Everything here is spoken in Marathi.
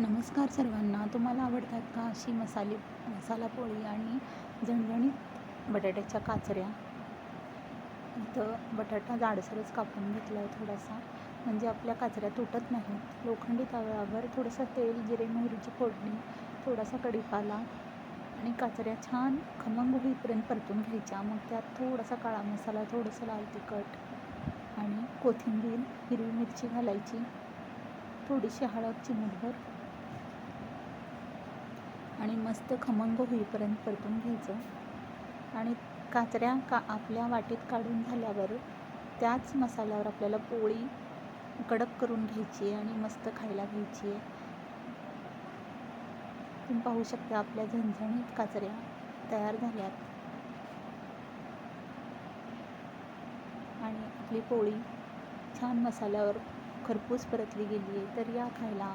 नमस्कार सर्वांना. तुम्हाला आवडतात का अशी मसाले मसाला पोळी आणि झणझणीत बटाट्याच्या काचऱ्या? इथं बटाटा जाडसरच कापून घेतला आहे थोडासा. म्हणजे आपल्या काचऱ्या तुटत नाहीत. लोखंडी तव्यावर थोडंसं तेल जिरे मोहरीची फोडणी थोडासा कढीपाला आणि काचऱ्या छान खमंग होईपर्यंत परतून घ्यायच्या. मग त्यात थोडासा काळा मसाला थोडंसं लाल तिखट आणि कोथिंबीर हिरवी मिरची घालायची. थोडीशी हळद चिमूटभर आणि मस्त खमंग होईपर्यंत परतून घ्यायचं. आणि काचऱ्या का आपल्या वाटीत काढून झाल्यावर त्याच मसाल्यावर आपल्याला पोळी कडक करून घ्यायची आहे आणि मस्त खायला घ्यायची आहे. तुम्ही पाहू शकता आपल्या झणझणीत काचऱ्या तयार झाल्यात. आणि आपली पोळी छान मसाल्यावर खरपूस परतली गेली आहे तर या खायला.